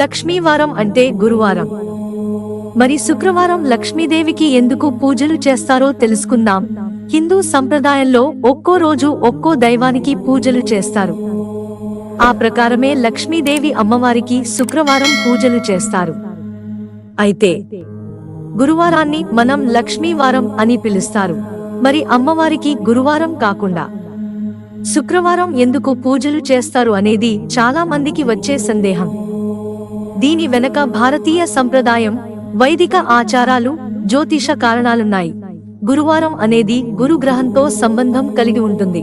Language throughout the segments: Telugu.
లక్ష్మీవారం అంటే గురువారం. మరి శుక్రవారం లక్ష్మీదేవికి ఎందుకు పూజలు చేస్తారో తెలుసుకుందాం. హిందూ సంప్రదాయంలో ఒక్కో రోజు ఒక్కో దైవానికి పూజలు చేస్తారు. ఆ ప్రకారమే లక్ష్మీదేవి అమ్మవారికి శుక్రవారం పూజలు చేస్తారు. అయితే గురువారాన్ని మనం లక్ష్మీవారం అని పిలుస్తారు. మరి అమ్మవారికి గురువారం కాకుండా శుక్రవారం ఎందుకు పూజలు చేస్తారు అనేది చాలా మందికి వచ్చే సందేహం. దీని వెనక భారతీయ సంప్రదాయం వైదిక ఆచారాలు జ్యోతిష కారణాలున్నాయి. గురువారం అనేది గురుగ్రహంతో సంబంధం కలిగి ఉంటుంది.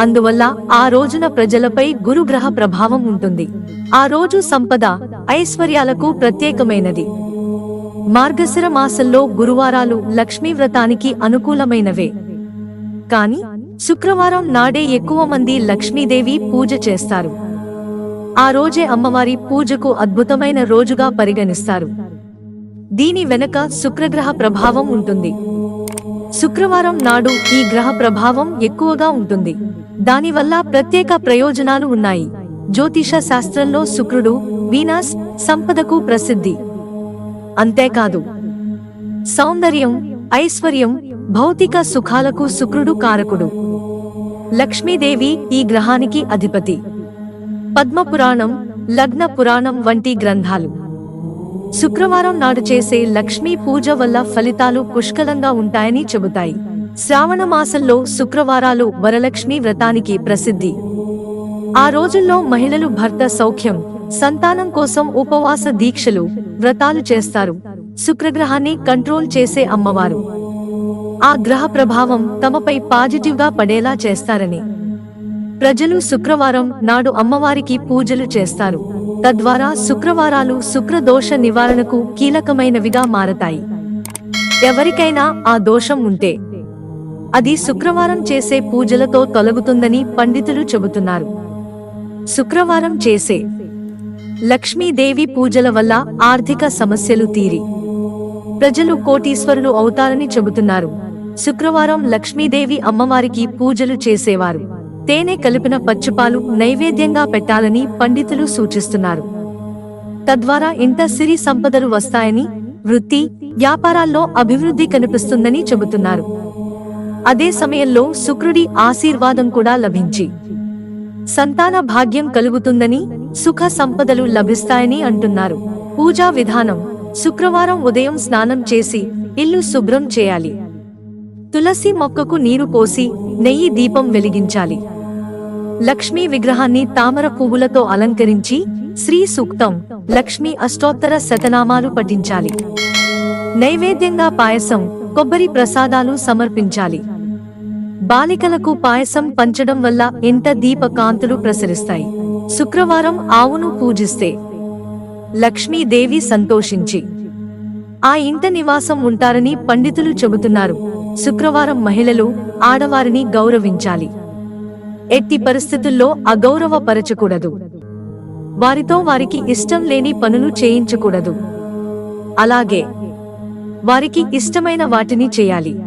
అందువల్ల ఆ రోజున ప్రజలపై గురుగ్రహ ప్రభావం ఉంటుంది. ఆ రోజు సంపద ఐశ్వర్యాలకు ప్రత్యేకమైనది. మార్గశిర మాసంలో గురువారాలు లక్ష్మీ వ్రతానికి అనుకూలమైనవే. కాని శుక్రవారం నాడే ఎక్కువ మంది లక్ష్మీదేవి పూజ చేస్తారు. ఆ రోజే అమ్మవారి పూజకు అద్భుతమైన రోజుగా పరిగణిస్తారు. దీని వెనక శుక్రగ్రహ ప్రభావం ఉంటుంది. శుక్రవారం నాడు ఈ గ్రహ ప్రభావం ఎక్కువగా ఉంటుంది. దానివల్ల ప్రత్యేక ప్రయోజనాలు ఉన్నాయి. జ్యోతిష శాస్త్రంలో శుక్రుడు వీనస్ సంపదకు ప్రసిద్ధి. అంతేకాదు సౌందర్యం ఐశ్వర్యం భౌతిక సుఖాలకు శుక్రుడు కారకుడు. లక్ష్మీదేవి ఈ గ్రహానికి అధిపతి. పద్మపురాణం లగ్న పురాణం వంటి గ్రంథాలు. శుక్రవారం నాడు చేసే లక్ష్మీ పూజ వల్ల ఫలితాలు పుష్కలంగా ఉంటాయని చెబుతాయి. శ్రావణ మాసంలో శుక్రవారాలు వరలక్ష్మి వ్రతానికి ప్రసిద్ధి. ఆ రోజుల్లో మహిళలు భర్త సౌఖ్యం సంతానం కోసం ఉపవాస దీక్షలు వ్రతాలు చేస్తారు. శుక్రగ్రహాన్ని కంట్రోల్ చేసే అమ్మవారు. ఆ గ్రహ ప్రభావం తమపై పాజిటివ్గా పడేలా చేస్తారని. ప్రజలు శుక్రవారం నాడు అమ్మవారికి పూజలు చేస్తారు. తద్వారా శుక్రవారాలు శుక్రదోష నివారణకు కీలకమైనవిగా మారతాయి. ఎవరికైనా ఆ దోషం ఉంటే అది శుక్రవారం చేసే పూజలతో తొలగుతుందని పండితులు చెబుతున్నారు. శుక్రవారం చేసే లక్ష్మీదేవి పూజల వల్ల ఆర్థిక సమస్యలు తీరి ప్రజలు కోటీశ్వరులు అవుతారని చెబుతున్నారు. శుక్రవారం లక్ష్మీదేవి అమ్మవారికి పూజలు చేసేవారు. తేనె కలిపిన పచ్చిపాలు నైవేద్యంగా పెట్టాలని పండితులు సూచిస్తున్నారు. తద్వారా ఇంత సిరి సంపదలు వస్తాయని వృత్తి వ్యాపారాల్లో అభివృద్ధి కనిపిస్తుందని చెబుతున్నారు. అదే సమయంలో శుక్రుడి ఆశీర్వాదం కూడా లభించి సంతాన భాగ్యం కలుగుతుందని సుఖ సంపదలు లభిస్తాయని అంటున్నారు. పూజా విధానం శుక్రవారం ఉదయం స్నానం చేసి ఇల్లు శుభ్రం చేయాలి. తులసి మొక్కకు నీరు పోసి నెయ్యి దీపం వెలిగించాలి. లక్ష్మీ విగ్రహాన్ని తామర పువ్వులతో అలంకరించి శ్రీ సూక్తం లక్ష్మీ అష్టోత్తర శతనామాలు పఠించాలి. నైవేద్యంగా పాయసం కొబ్బరి ప్రసాదాలు సమర్పించాలి. బాలికలకు పాయసం పంచడం వల్ల ఇంట దీప కాంతులు ప్రసరిస్తాయి. శుక్రవారం ఆవును పూజిస్తే లక్ష్మీదేవి సంతోషించి ఆ ఇంట నివాసం ఉంటారని పండితులు చెబుతున్నారు. శుక్రవారం మహిళలు ఆడవారిని గౌరవించాలి. ఎట్టి పరిస్థితుల్లో అగౌరవపరచకూడదు. వారితో వారికి ఇష్టం లేని పనులు చేయించకూడదు. అలాగే వారికి ఇష్టమైన వాటిని చేయాలి.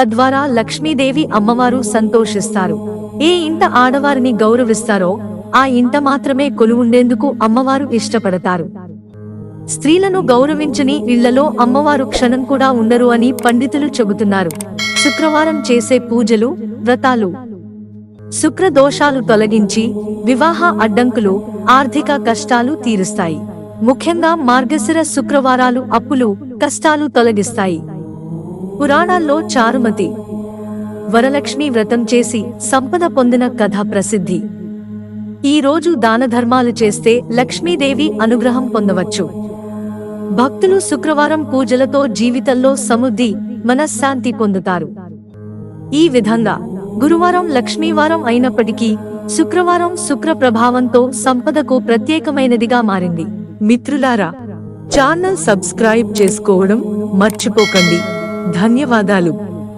తద్వారా లక్ష్మీదేవి అమ్మవారు సంతోషిస్తారు. ఏ ఇంట ఆడవారిని గౌరవిస్తారో ఆ ఇంట మాత్రమే కొలువుండేందుకు అమ్మవారు ఇష్టపడతారు. స్త్రీలను గౌరవించని ఇళ్ళలో అమ్మవారు క్షణం కూడా ఉండరు అని పండితులు చెబుతున్నారు. శుక్రవారం చేసే పూజలు వ్రతాలు. శుక్ర దోషాలు తొలగించి వివాహ అడ్డంకులు ఆర్థిక కష్టాలు తీరుస్తాయి. ముఖ్యంగా మార్గశిర శుక్రవారాలు అప్పులు కష్టాలు తొలగిస్తాయి. పురాణాల్లో చారుమతి వరలక్ష్మి వ్రతం చేసి సంపద పొందిన కథ ప్రసిద్ధి. ఈ రోజు దాన ధర్మాలు చేస్తే లక్ష్మీదేవి అనుగ్రహం పొందవచ్చు. భక్తులు శుక్రవారం పూజలతో జీవితంలో సమృద్ధి మనశ్శాంతి పొందుతారు. ఈ విధంగా గురువారం లక్ష్మీవారం అయినప్పటికీ శుక్రవారం శుక్ర ప్రభావంతో సంపదకు ప్రత్యేకమైనదిగా మారింది. మిత్రులారా ఛానల్ సబ్స్క్రైబ్ చేసుకోవడం మర్చిపోకండి. ధన్యవాదాలు.